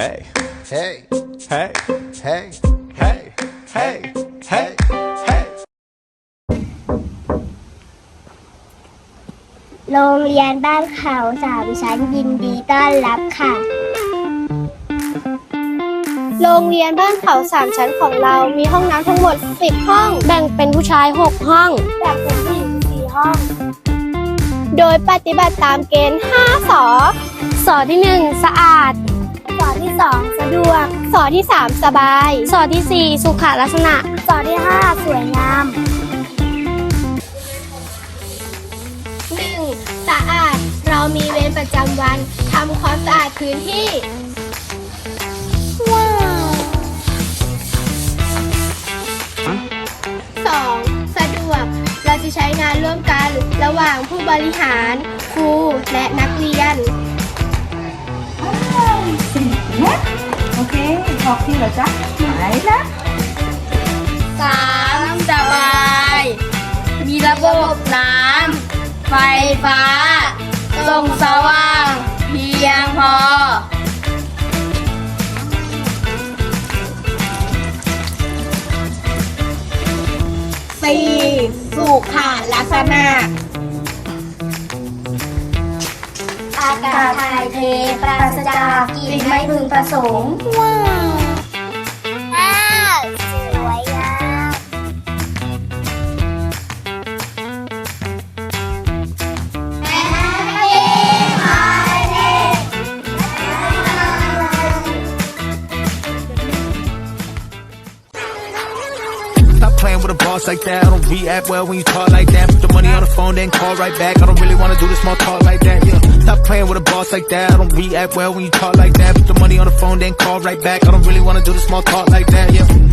Hey, Hey, hey, hey, hey, hey, hey, hey. โรงเรียนบ้านเขาสามชั้นยินดีต้อนรับค่ะ โรงเรียนบ้านเขาสามชั้นของเรามีห้องน้ำทั้งหมด 10 ห้อง แบ่งเป็นผู้ชาย 6 ห้อง แบ่งเป็นผู้หญิงสี่ห้อง โดยปฏิบัติตามเกณฑ์5สอสอที่ 1 สะอาดสอ ที่สองสะดวก สอที่ 3 สบาย สอที่ 4 สุขลักษณะ สอที่ห้าสวยงาม 1. สะอาด เรามีเวรประจำวันทำความสะอาดพื้นที่ ว้าว 2. สะดวก เราจะใช้งานร่วมกัน ระหว่างผู้บริหาร ครู บอกที่เหรอจ๊ะไหนนะสามสบาย มีระบบน้ำไฟฟ้าส่องสว่าง เพียงพอ สี่สุขาลักษณะ อากาศถ่ายเทปราศจากกลิ่นไม่พึงประสงค์ว้าว playing with a boss like that. I don't react well when you talk like that. Put the money on the phone, then call right back. I don't really wanna do the small talk like that. Yeah. Stop playing with a boss like that. I don't react well when you talk like that. Put the money on the phone, then call right back. I don't really wanna do the small talk like that. Yeah.